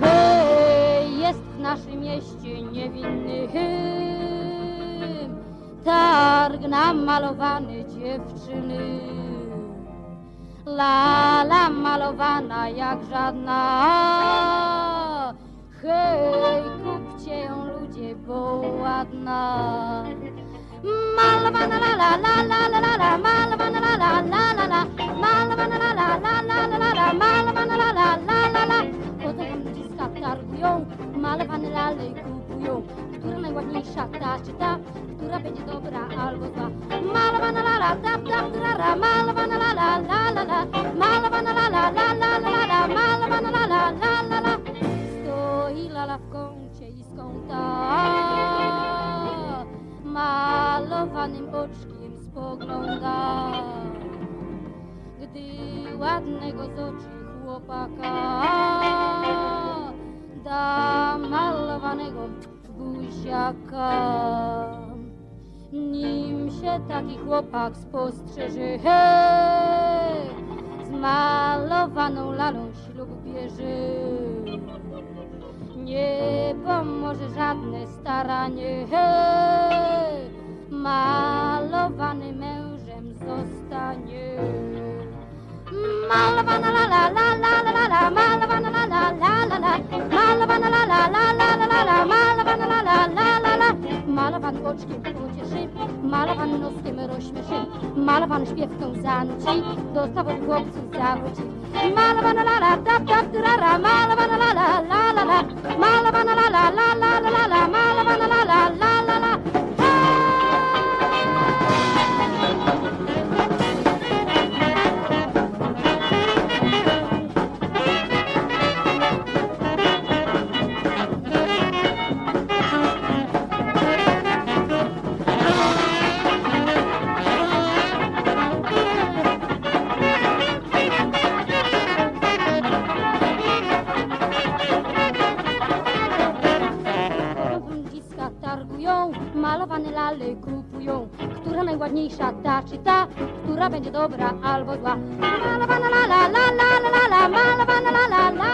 Hej, jest w naszym mieście niewinny hymn, targ namalowany dziewczyny. Lala malowana jak żadna. Hej, kupcie ją ludzie, bo ładna. Malowana la la lale kupują. Która najładniejsza ta czy ta, która będzie dobra albo zła. Malowana la la da ra, malowana la la la la malowana la la la la la la, malowana la la la. Stoi lala w kącie i z kąta malowanym oczkiem spogląda. Gdy ładnego z oczy chłopaka da malowanego buziaka. Nim się taki chłopak spostrzeże, hej, z malowaną lalą ślub bierze. Nie pomoże żadne staranie, hej, malowany mężem zostanie. Malowana la oczkiem pocieszy, malowany noskiem rozśmieszy, malowany śpiewką zanuci, dostał od chłopców zawróci. Malowana la la da da da ra, malowana la la la la la, malowane lale kupują. Która najładniejsza ta czy ta, która będzie dobra albo zła. Malowana la la la la la la malowana la la la la la,